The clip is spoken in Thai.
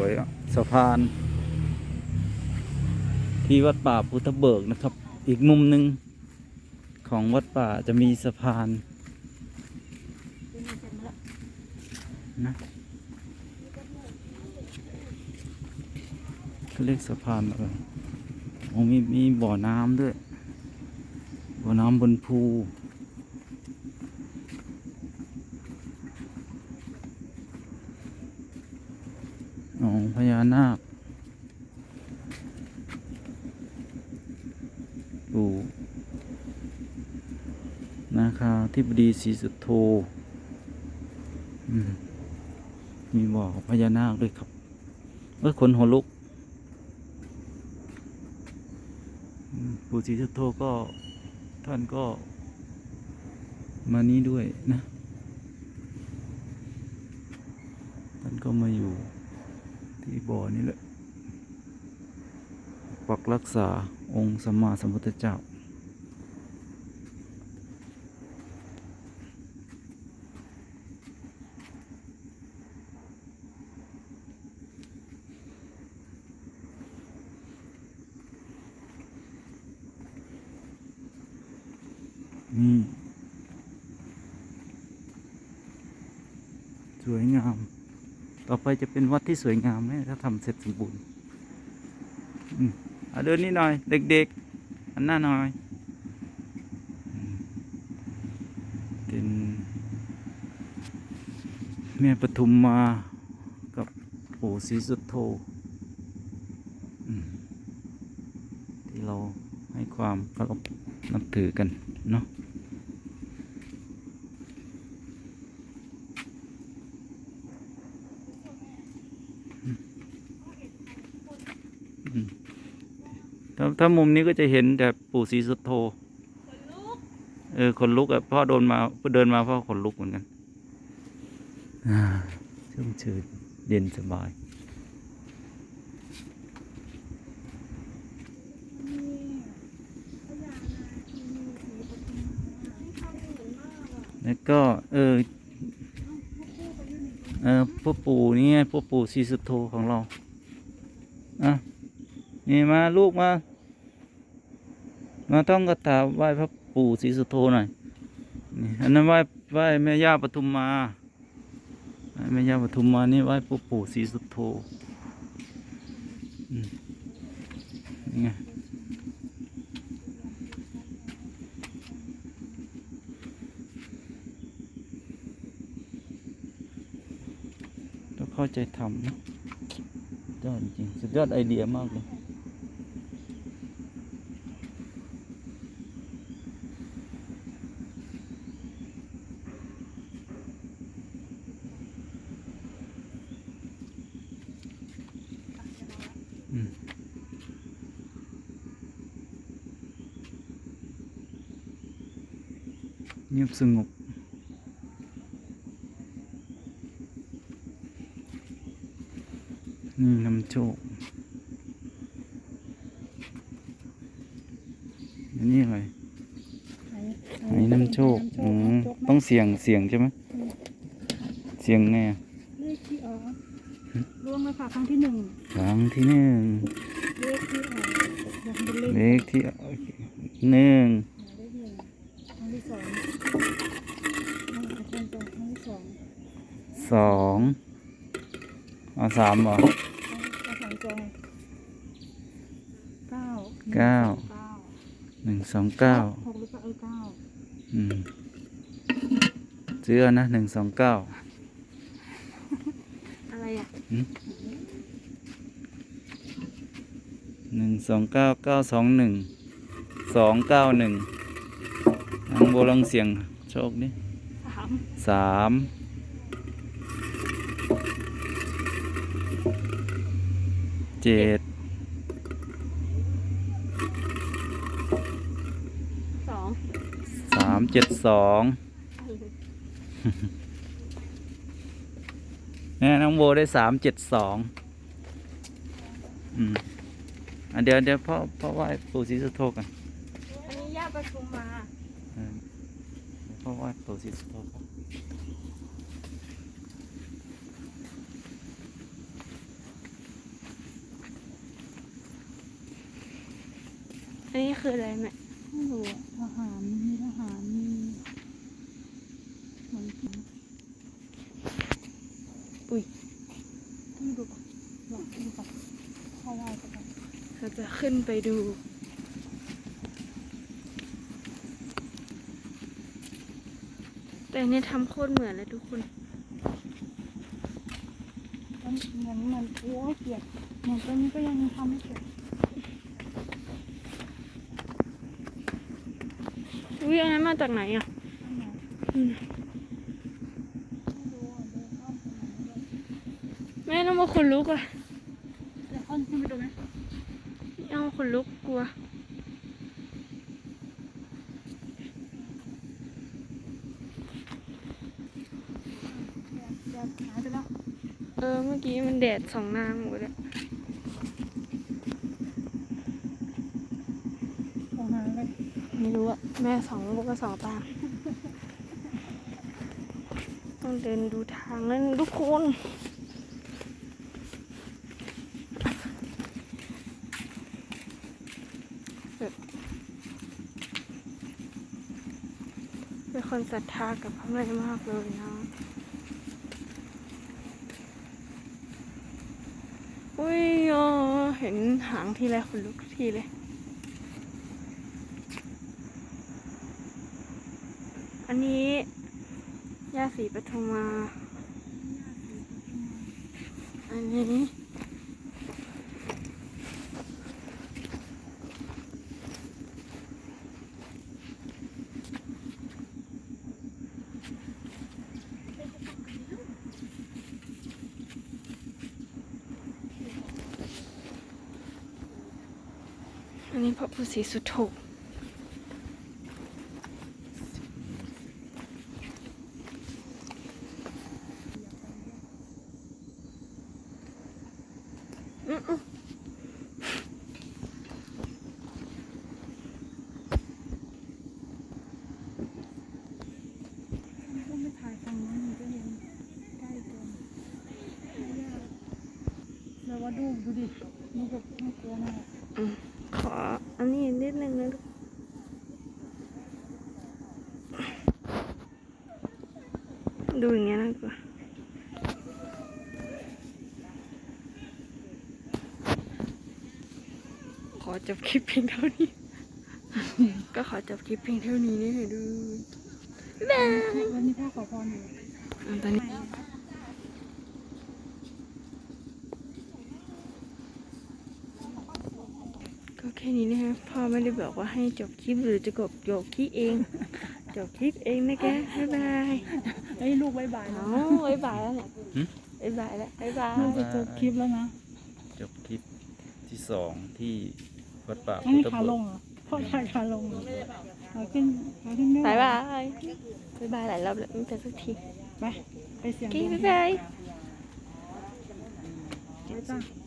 วยสะพาน ที่วัดป่าพุทธเบิกนะครับ อีกมุมหนึ่งของวัดป่าจะมีสะพานนะเขาเรียกสะพานอะไรโอ้มีมีบ่อน้ำด้วย บ่อน้ำบนภูอ๋อพญา นาคปู่นาคาธิบดีศรีสุโธมีบ่อพญานาคด้วยครับเอ้ยคนหัวลุก ปู่ศรีสุโธก็ท่านก็มานี้ด้วยนะ ท่านก็มาอยู่ ที่บ่อนี้แหละ ปักรักษาองค์สัมมาสัมพุทธเจ้า นี่ สวยงาม ต่อไปจะเป็นวัดที่สวยงามนะถ้าทำเสร็จสมบูรณ์อืมอะเดินนี่หน่อย เด็กๆอันหน้าหน่อยเป็นแม่ปทุมมากับปู่ศรีสุโธที่เราให้ความเคารพนับถือกันเนาะ ถ้ามุมนี้ก็จะเห็นแต่ปู่ศรีสุโธเออขนลุกอะพ่อโดนมาเดินมาพ่อขนลุกเหมือนกันอ่าชุ่มชื่นเย็นสบาย แล้วก็ เออ เออพ่อปู่นี่ไงพ่อปู่ศรีสุโธของเรา อะ นี่มาลูกมา มาท่องคาถาไหว้พระปู่ศรีสุโธหน่อยนี่อันนั้นไหว้ไหว้แม่ย่าปทุมมาไหว้แม่ย่าปทุมมานี่ไหว้ปู่ปู่ศรีสุโธนี่ไงต้องเข้าใจทำนะสุดยอดจริงสุดยอดไอเดียมากเลย งียบสงบ นี่นำโชคอันนี้อะไรอันนี้นำโชคอืมต้องเสียงเสียงใช่ไหมเสียงไงอะเลขที่ออกร่วงเลยค่ะครั้งที่หนึ่งครั้งที่หนึ่งเลขที่ออกยังเป็นเลขเลขที่หนึ่งเลขหนึ่งครั้งที่สองอาจารย์จองครั้งที่สอง สองเอาสามเหรออาจารย์จองเก้าเก้าเก้าหนึ่งสองเก้าหกหรือเปล่าเออเก้าอืมเสื้อนะหนึ่งสองเก้าอะไรอะหนึ่งสองเก้าเก้าสองหนึ่งสองเก้าหนึ่งทางโบลองเสียงโชคนี่สามสาม เจ็ดสองสามเจ็ดสองเนี่ยน้องโบได้สามเจ็ดสองอืมอะเดี๋ยวเดี๋ยวพ่อพ่อไหว้ปู่ศรีสุโธกันอันนี้ย่าประชุมมาเออเดี๋ยวพ่อไหว้ปู่ศรีสุโธกัน อันนี้คืออะไรแม่ไม่รู้อะทหารมีทหารมีเหมือนผีอุ้ยไม่ดูก่อนลองดูก่อนเข้าไหว้ไปก่อนเราจะขึ้นไปดู แต่อันเนี่ยทำโคตรเหมือนเลยทุกคนแล้วเหมือนเหมือนโอ้ยเกลียดเหมือนตัวนี้ก็ยังทำไม่เสร็จ อุ้ยอันนั้นมาจากไหนอะอันไหนอืมไม่รู้อะเดินอ้อมไปไหนไม่รู้แม่ต้องมาขนลุกอะเดี๋ยวอ้อมขึ้นไปดูไหมเอาขนลุกกลัวเดี๋ยวเดี๋ยวหายไปแล้วเออเมื่อกี้มันแดดสองนางหมดเลย โอ้หายเลย ไม่รู้อะแม่สองลูกก็สองตาต้องเดินดูทางนั้นทุกคนเป็นคนศรัทธากับพระแม่มากเลยนะ อุ้ยอ๋อเห็นหางทีไรขนลุกทีเลย อันนี้ย่าสีปทุมมา อันนี้อันนี้พระพุทธศรีสุโธอืมอืม ต้องไปถ่ายฝั่งนู้นมันก็เห็นใกล้เกินไม่ยากเดี๋ย วว่าดูดูดินี่แบบไม่กลัวมากอืมขออันนี้นิดนึงนะลูกดูอย่างเงี้ยนะกว่าขอจบคลิปเพียงเท่านี้ ก็ขอจบคลิปเพียงเท่านี้นี่ให้ดูบ๊ายบายวันนี้พ่อขอพรอยู่อะตอนนี้ แค่นี้นะคะพ่อไม่ได้บอกว่าให้จบคลิปหรือจะกบจบคลิปเอง จบคลิปเองนะแกบ๊ายบายไอ้ยลูกบายบายเอานะบ๊ายบายแล้วเนี่ยบ๊ายบายแล้วบ๊ายบาย ลูกจะจบคลิปแล้วนะจบคลิปที่สองที่วัดป่าอันพุทนี้ธขาบุลตงเหรอพ่อถ่ายขาลงเหรอขาขึ้นขาขึ้นด้วยบ๊ายบาย บ๊ายบายหลายรอบแล้วไม่เป็นสักทีไปไปเสียงโอเคดวงบ๊ายบาย ไปจ้า